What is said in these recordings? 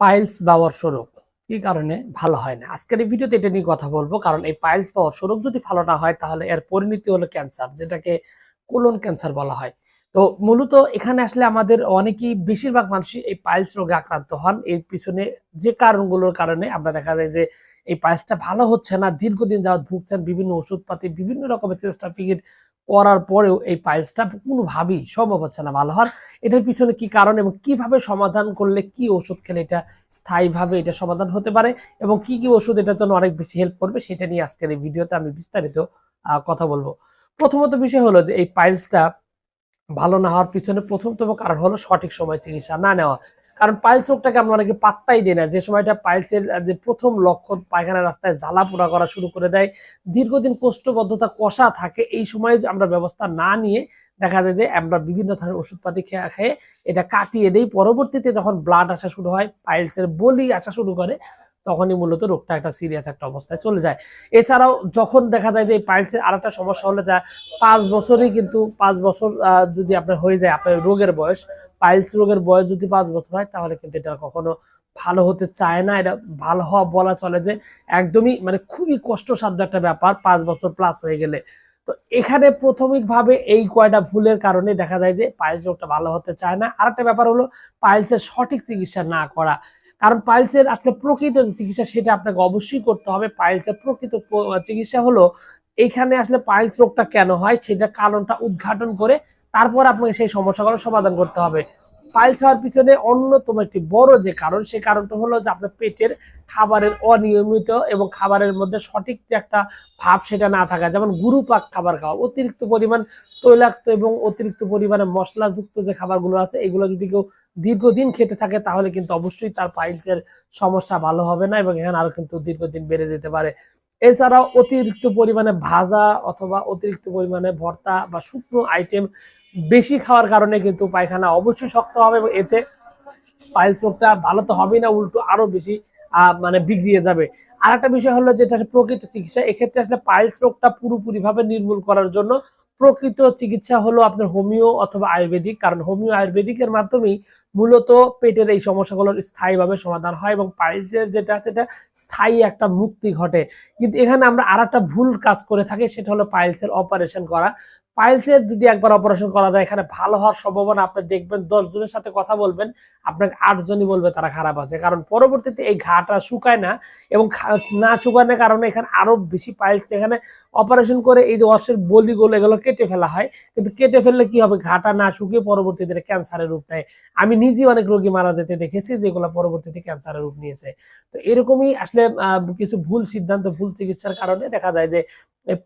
Piles অর্শ রোগ কি কারণে? ভালো হয় না। আজকের এই ভিডিওতে এটা নিয়ে কথা বলব। কারণ এই পাইলস অর্শ রোগ যদি ভালো না হয়, তাহলে এর পরিণতি হলো ক্যান্সার, যেটাকে কোলন ক্যান্সার বলা হয়। তো মূলত এখানে আসলে আমাদের অনেকেই বেশিরভাগ মানুষই এই পাইলস রোগে আক্রান্ত হন। এর পিছনে যে কারণগুলোর কারণে আমরা দেখা যায় যে এই পাইলসটা ভালো হচ্ছে না। দীর্ঘদিন যাওয়া ভুগছেন বিভিন্ন ওষুধপাতি, বিভিন্ন রকমের চেষ্টা ফিকির করার পরেও এই পাইলসটা কোনোভাবেই সম্ভব হচ্ছে না ভালো হওয়ার। এটার পিছনে কি কারণ এবং কীভাবে সমাধান করলে কি ওষুধ খেলে এটা স্থায়ীভাবে এটা সমাধান হতে পারে এবং কি কি ওষুধ এটার জন্য অনেক বেশি হেল্প করবে সেটা নিয়ে আজকের এই ভিডিওতে আমি বিস্তারিত কথা বলব। প্রথমত বিষয় হলো যে এই পাইলসটা ভালো না হওয়ার পিছনে প্রথমতম কারণ হলো সঠিক সময় চিকিৎসা না নেওয়া। কারণ পাইলস রোগটাকে আমরা অনেকে পাত্তাই দিই না। যে সময়টা পাইলসের যে প্রথম লক্ষণ পায়খানা রাস্তায় জ্বালা পোড়া করা শুরু করে দেয়, দীর্ঘদিন কষ্টবদ্ধতা কষা থাকে, এই সময় আমরা ব্যবস্থা না নিয়ে দেখা যায় যে আমরা বিভিন্ন ধরনের ওষুধপাতি খেয়ে খেয়ে এটা কাটিয়ে দেই। পরবর্তীতে যখন ব্লাড আসা শুরু হয়, পাইলসের বলি আসা শুরু করে তখনই মূলত রোগটা একটা সিরিয়াস একটা অবস্থায় চলে যায়। এছাড়াও যখন দেখা যায় যে এই পাইলসের আর একটা সমস্যা হলে যা পাঁচ বছরই কিন্তু পাঁচ বছর যদি আপনার হয়ে যায় আপনার রোগের বয়স, পাইলস রোগের বয়স যদি পাঁচ বছর হয় তাহলে কিন্তু এটা কখনো ভালো হতে চায় না। এটা ভালো হওয়া বলা চলে যে একদমই মানে খুবই কষ্টসাধ্য একটা ব্যাপার পাঁচ বছর প্লাস হয়ে গেলে। তো এখানে প্রাথমিকভাবে এই কয়টা ভুলের কারণে দেখা যায় যে পাইলস রোগটা ভালো হতে চায় না। আর একটা ব্যাপার হলো পাইলসের সঠিক চিকিৎসা না করা। কারণ পাইলসের আসলে প্রকৃত চিকিৎসা সেটা আপনাকে অবশ্যই করতে হবে। পাইলসের প্রকৃত চিকিৎসা হলো এখানে আসলে পাইলস রোগটা কেন হয় সেটা কারণটা উদ্ঘাটন করে তারপর আপনাকে সেই সমস্যাগুলো সমাধান করতে হবে। পাইলস হওয়ার পিছনে অন্যতম একটি বড় যে কারণ সেই কারণটা হলো যে আপনার পেটের খাবারের অনিয়মিত এবং খাবারের মধ্যে সঠিক যে একটা ভাব সেটা না থাকা, যেমন গুরুপাক খাবার খাওয়া, অতিরিক্ত পরিমাণ তৈলাক্ত এবং অতিরিক্ত পরিমাণে মশলাযুক্ত যে খাবারগুলো আছে, এগুলো যদি কেউ দীর্ঘদিন খেতে থাকে, তাহলে কিন্তু অবশ্যই তার পাইলসের সমস্যা ভালো হবে না এবং এখানে আরও কিন্তু দীর্ঘদিন বেড়ে যেতে পারে। এছাড়াও অতিরিক্ত পরিমাণে ভাজা অথবা অতিরিক্ত পরিমাণে ভর্তা বা শুকনো আইটেম বেশি খাওয়ার কারণে কিন্তু পায়খানা অবশ্যই শক্ত হবে এবং এতে পাইলস রোগটা ভালো তো হবেই না, উল্টো আরও বেশি মানে বিগড়িয়ে যাবে। আর একটা বিষয় হলো যেটা প্রকৃত চিকিৎসা, এক্ষেত্রে আসলে পাইলস রোগটা পুরোপুরি ভাবে নির্মূল করার জন্য প্রকৃত চিকিৎসা হলো আপনার হোমিও অথবা আয়ুর্বেদিক, কারণ হোমিও আয়ুর্বেদিকের মাধ্যমেই মূলত পেটের এই সমস্যাগুলোর স্থায়ীভাবে সমাধান হয় এবং পাইলসের যেটা আছে এটা স্থায়ী একটা মুক্তি ঘটে। কিন্তু এখানে আমরা আর একটা ভুল কাজ করে থাকি, সেটা হলো পাইলসের অপারেশন করা। পাইলসের যদি একবার অপারেশন করা যায়, এখানে ভালো হওয়ার সম্ভাবনা আপনি দেখবেন, দশ জনের সাথে কথা বলবেন, আপনাকে আট জনই বলবে তারা খারাপ আছে। কারণ পরবর্তীতে এই ঘাটা শুকায় না এবং না শুকানোর কারণে এখানে আরও বেশি পাইলস এখানে অপারেশন করে এই যে অসের বলিগুলো এগুলো কেটে ফেলা হয়। কিন্তু কেটে ফেললে কি হবে? ঘাটা না শুকিয়ে পরবর্তীতে ক্যান্সারের রূপ নেয়। আমি নিজে অনেক রোগী মারা যেতে দেখেছি যেগুলো পরবর্তীতে ক্যান্সারের রূপ নিয়েছে। তো এরকমই আসলে কিছু ভুল সিদ্ধান্ত, ভুল চিকিৎসার কারণে দেখা যায় যে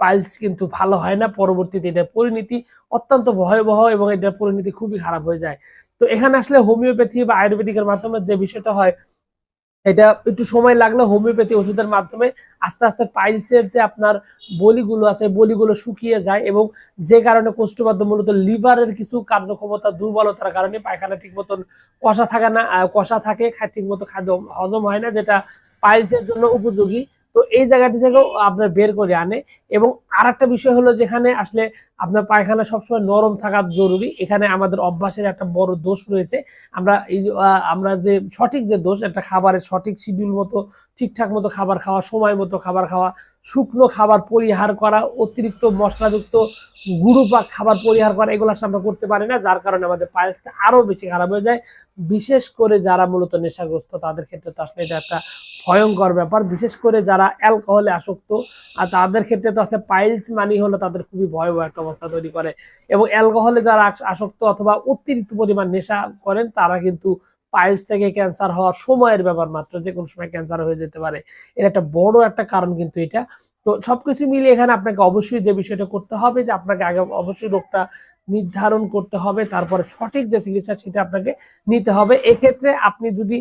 পাইলস কিন্তু ভালো হয় না, পরবর্তীতে এটা পরিণতি অত্যন্ত ভয়াবহ এবং এটার পরিণতি খুবই খারাপ হয়ে যায়। তো এখানে আসলে হোমিওপ্যাথি বা আয়ুর্বেদিকের মাধ্যমে যে বিষয়টা হয়, এটা একটু সময় লাগলে হোমিওপ্যাথি ওষুধের মাধ্যমে আস্তে আস্তে পাইলসের যে আপনার বলিগুলো আছে, বলিগুলো শুকিয়ে যায় এবং যে কারণে কোষ্ঠবদ্ধ মূলত লিভারের কিছু কার্যক্ষমতা দুর্বলতার কারণে পায়খানা ঠিক মতন কষা থাকে না কষা থাকে ঠিক মতো খাদ্য হজম হয় না, যেটা পাইলসের জন্য উপযোগী। তো এই জায়গাটি থেকেও আপনার বের করে আনে। এবং আর একটা বিষয় হলো যেখানে আসলে আপনার পায়খানা সবসময় নরম থাকা জরুরি। এখানে আমাদের অভ্যাসের একটা বড় দোষ রয়েছে। আমরা এই আমরা যে সঠিক যে দোষ, একটা খাবারের সঠিক শিডিউল মতো, ঠিকঠাক মতো খাবার খাওয়া, সময় মতো খাবার খাওয়া শুকনো খাবার পরিহার করা, অতিরিক্ত মশলাযুক্ত গুরুপাক খাবার পরিহার করা, এগুলো আমরা করতে পারি না, যার কারণে আমাদের পায়েসটা আরও বেশি খারাপ হয়ে যায়। বিশেষ করে যারা মূলত নেশাগ্রস্ত, তাদের ক্ষেত্রে তো আসলে এটা একটা ভয়ঙ্কর ব্যাপার। বিশেষ করে যারা অ্যালকোহলে আসক্ত, আর তাদের ক্ষেত্রে তো আসলে পাইলস মানি হলো তাদের খুবই ভয়াবহ একটা অবস্থা তৈরি করে। এবং অ্যালকোহলে যারা আসক্ত অথবা অতিরিক্ত পরিমাণ নেশা করেন, তারা কিন্তু পাইলস থেকে ক্যান্সার হওয়ার সময়ের ব্যাপার মাত্র, যে কোনো সময় ক্যান্সার হয়ে যেতে পারে। এর একটা বড় একটা কারণ কিন্তু এটা। তো সবকিছু মিলিয়ে এখানে আপনাকে অবশ্যই যে বিষয়টা করতে হবে, যে আপনাকে আগে অবশ্যই রোগটা নির্ধারণ করতে হবে, তারপরে সঠিক যে চিকিৎসা সেটা আপনাকে নিতে হবে। এক্ষেত্রে আপনি যদি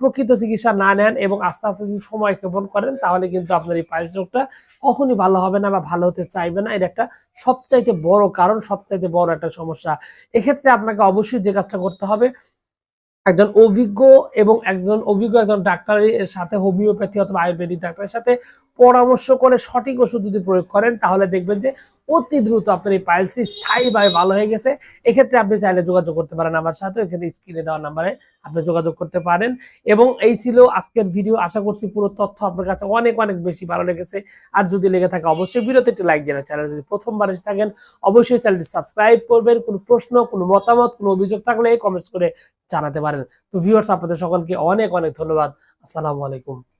প্রকৃত চিকিৎসা না নেন এবং আস্তে আস্তে যদি সময় ক্ষেপণ করেন, তাহলে কিন্তু আপনার এই পাইলস রোগটা কখনই ভালো হবে না বা ভালো হতে চাইবে না। এটা একটা সবচাইতে বড় কারণ, সবচাইতে বড় একটা সমস্যা। এক্ষেত্রে আপনাকে অবশ্যই যে কাজটা করতে হবে একজন অভিজ্ঞ এবং একজন অভিজ্ঞ একজন ডাক্তারের সাথে হোমিওপ্যাথি অথবা আয়ুর্বেদিক ডাক্তারের সাথে পরামর্শ করে সঠিক ওষুধ যদি প্রয়োগ করেন, তাহলে দেখবেন যে অতি দ্রুত আপনার এই পাইলসটি স্থায়ীভাবে ভালো হয়ে গেছে। এক্ষেত্রে আপনি চাইলে যোগাযোগ করতে পারেন আমার সাথে। এখানে স্ক্রিনে দেওয়া নাম্বারে আপনি যোগাযোগ করতে পারেন। এবং এই ছিল আজকের ভিডিও আশা করছি পুরো তথ্য আপনার কাছে অনেক অনেক বেশি ভালো লেগেছে। আর যদি লেগে থাকে অবশ্যই ভিডিওতে একটি লাইক দেন। চ্যানেল যদি প্রথমবার এসে থাকেন, অবশ্যই চ্যানেলটি সাবস্ক্রাইব করবেন। কোনো প্রশ্ন, কোনো মতামত, কোনো অভিযোগ থাকলে কমেন্টস করে জানাতে পারেন। তো ভিউয়ার্স আপনাদের সকলকে অনেক অনেক ধন্যবাদ। আসসালামু আলাইকুম।